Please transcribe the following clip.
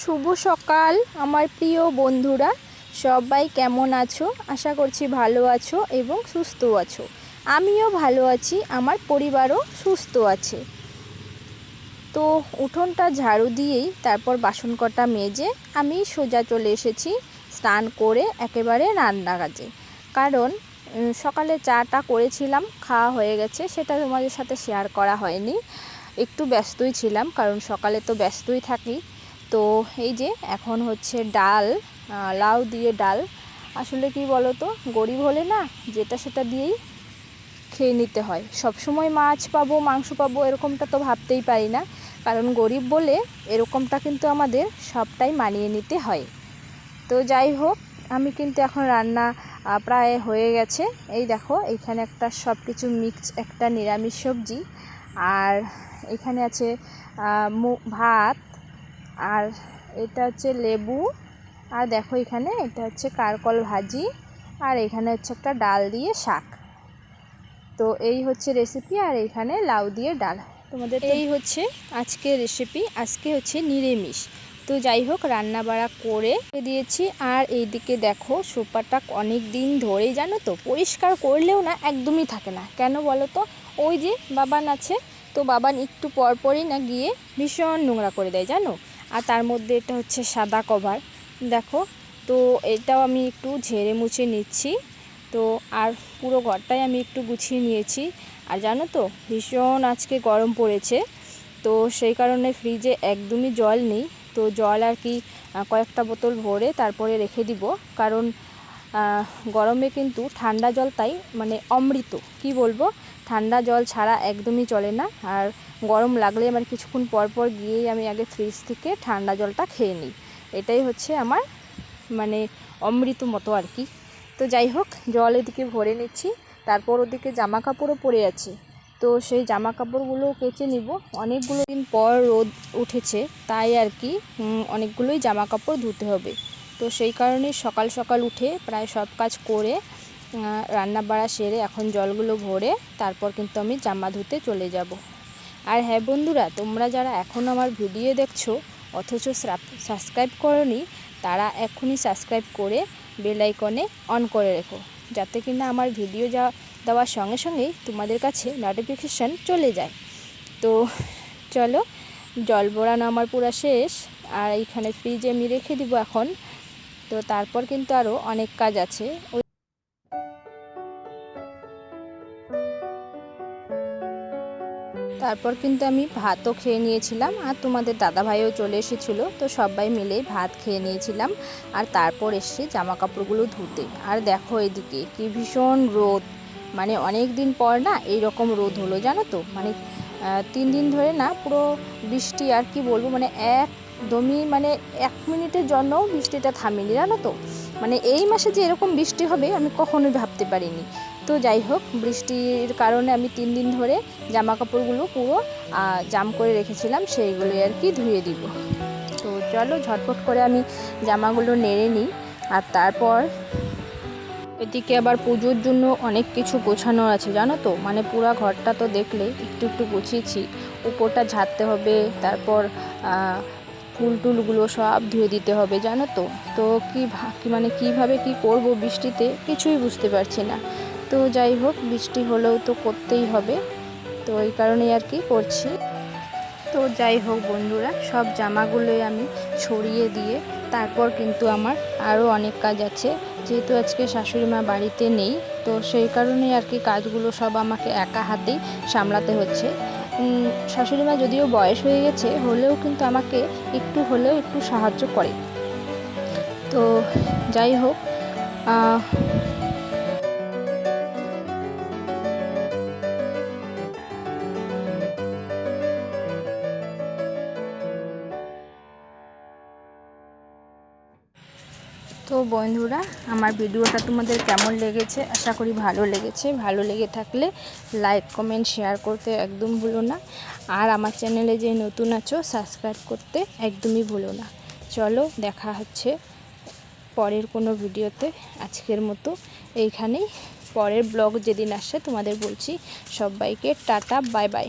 শুভ সকাল, আমার প্রিয় বন্ধুরা। সবাই কেমন আছো? আশা করছি ভালো আছো এবং সুস্থ আছো। আমিও ভালো আছি, আমার পরিবারও সুস্থ আছে। তো উঠোনটা ঝাড়ু দিয়েই তারপর বাসন কটা মেজে আমি সোজা চলে এসেছি স্নান করে একেবারে রান্না কাজে কারণ সকালে চাটা করেছিলাম, খাওয়া হয়ে গেছে, সেটা তোমাদের সাথে শেয়ার করা হয়নি। একটু ব্যস্তই ছিলাম, কারণ সকালে তো ব্যস্তই থাকি। তো এই যে, এখন হচ্ছে ডাল লাউ দিয়ে ডাল। আসলে কি বলো তো গরিব হলে না, যেটা সেটা দিয়েই খেয়ে নিতে হয়। সব সময় মাছ পাবো, মাংস পাবো, এরকমটা তো ভাবতেই পারি না। কারণ গরিব বলে এরকমটা কিন্তু আমাদের সবটাই মানিয়ে নিতে হয়। তো যাই হোক, আমি কিন্তু এখন রান্না প্রায় হয়ে গেছে। এই দেখো এইখানে একটা সব কিছু মিক্স একটা নিরামিষ সবজি। আর এখানে আছে ভাত। আর এটা হচ্ছে লেবু। আর দেখো এখানে, এটা হচ্ছে কারকল ভাজি। আর এখানে হচ্ছে একটা ডাল দিয়ে শাক। তো এই হচ্ছে রেসিপি আর এখানে লাউ দিয়ে ডাল। তোমাদের এই হচ্ছে আজকে রেসিপি আজকে হচ্ছে নিরামিষ। তো যাই হোক রান্না বাড়া করে দিয়েছি। আর এইদিকে দেখো সোফাটা অনেক দিন ধরেই জানো তো, পরিষ্কার করলেও না একদমই থাকে না। কেন বলো তো? ওই যে বাবান আছে, তো বাবান একটু পরপরই না গিয়ে ভীষণ নোংরা করে দেয় জানো? আর তার মধ্যে এটা হচ্ছে সাদা কভার। দেখো, তো এটাও আমি একটু ঝেড়ে মুছে নিচ্ছি। তো আর পুরো ঘরটাই আমি একটু গুছিয়ে নিয়েছি। আর জানো তো, ভীষণ আজকে গরম পড়েছে। তো সেই কারণে ফ্রিজে একদমই জল নেই। তো জল আর কি কয়েকটা বোতল ভরে তারপরে রেখে দিব। কারণ গরমে কিন্তু ঠান্ডা জল তাই মানে অমৃত, কি বলব? ঠান্ডা জল ছাড়া একদমই চলে না। আর গরম লাগলে আমার কিছুক্ষণ পর পর গিয়েই আমি আগে ফ্রিজ থেকে ঠান্ডা জলটা খেয়ে নিই। এটাই হচ্ছে আমার মানে অমৃত মতো আর কি। তো যাই হোক, জল এদিকে ভরে নিচ্ছি। তারপর ওদিকে জামা কাপড়ও পরে আছে। তো সেই জামা কাপড়গুলো কেচে নিব। অনেকগুলো দিন পর রোদ উঠেছে, তাই আর কি অনেকগুলোই জামা কাপড় ধুতে হবে। তো সেই কারণে সকাল সকাল উঠে প্রায় সব কাজ করে রান্না বাড়া সেরে এখন জলগুলো ভরে তারপর কিন্তু আমি জামা ধুতে চলে যাব। আর হ্যাঁ বন্ধুরা, তোমরা যারা এখন আমার ভিডিও দেখছ, অথচ সাবস্ক্রাইব করনি, তারা এখনই সাবস্ক্রাইব করে বেল আইকনে অন করে রেখো। যাতে কিনা আমার ভিডিও যা দেওয়ার সঙ্গে সঙ্গেই তোমাদের কাছে নোটিফিকেশান চলে যায়। তো চলো, জল বোড়ানো আমার পুরো শেষ। আর এইখানে ফ্রিজে আমি রেখে দিব এখন। তো তারপর কিন্তু আরও অনেক কাজ আছে। তারপর কিন্তু আমি ভাতও খেয়ে নিয়েছিলাম আর তোমাদের দাদাভাইও চলে এসেছিল, তো সবাই মিলেই ভাত খেয়ে নিয়েছিলাম। আর তারপর এসে জামা কাপড়গুলো ধুতে। আর দেখো এদিকে কি ভীষণ রোদ। মানে অনেক দিন পর না এই রকম রোদ হলো, জানো তো? মানে তিন দিন ধরে না পুরো বৃষ্টি আর কি বলব মানে একদমই মানে এক মিনিটের জন্য বৃষ্টিটা থামেনি, জানো তো? মানে এই মাসে যে এরকম বৃষ্টি হবে আমি কখনোই ভাবতে পারিনি। তো যাই হোক, বৃষ্টির কারণে আমি তিন দিন ধরে জামা কাপড়গুলো পুরো জাম করে রেখেছিলাম সেইগুলোই আর কি ধুয়ে দিব। তো চলো ঝটপট করে আমি জামাগুলো নেড়ে নিই, আর তারপর এদিকে আবার পুজোর জন্য অনেক কিছু গোছানোর আছে, জানো তো? মানে পুরো ঘরটা তো দেখলে একটু একটু গুছিয়েছি। উপরটা ঝাড়তে হবে, তারপর ফুল টুলগুলো সব ধুয়ে দিতে হবে, জানো তো? তো কী মানে কীভাবে কি করব বৃষ্টিতে কিছুই বুঝতে পারছি না। তো যাই হোক, বৃষ্টি হলেও তো করতেই হবে। তো এই কারণেই আর কি করছি। তো যাই হোক বন্ধুরা, সব জামাগুলোই আমি ছড়িয়ে দিয়ে তারপর কিন্তু আমার আরও অনেক কাজ আছে। যেহেতু আজকে শাশুড়ি মা বাড়িতে নেই, তো সেই কারণেই আর কি কাজগুলো সব আমাকে একা হাতেই সামলাতে হচ্ছে। শাশুড়ি মা যদিও বয়স হয়ে গেছে, হলেও কিন্তু আমাকে একটু হলেও একটু সাহায্য করে। তো যাই হোক তো বন্ধুরা, আমার ভিডিওটা তোমাদের কেমন লেগেছে? আশা করি ভালো লেগেছে। ভালো লেগে থাকলে লাইক কমেন্ট শেয়ার করতে একদম ভুলো না। আর আমার চ্যানেলে যে নতুন আছো সাবস্ক্রাইব করতে একদমই ভুলো না। চলো, দেখা হচ্ছে পরের কোনো ভিডিওতে। আজকের মতো এইখানেই। পরের ব্লগ যেদিন আসে তোমাদের বলছি সবাইকে টাটা বাই বাই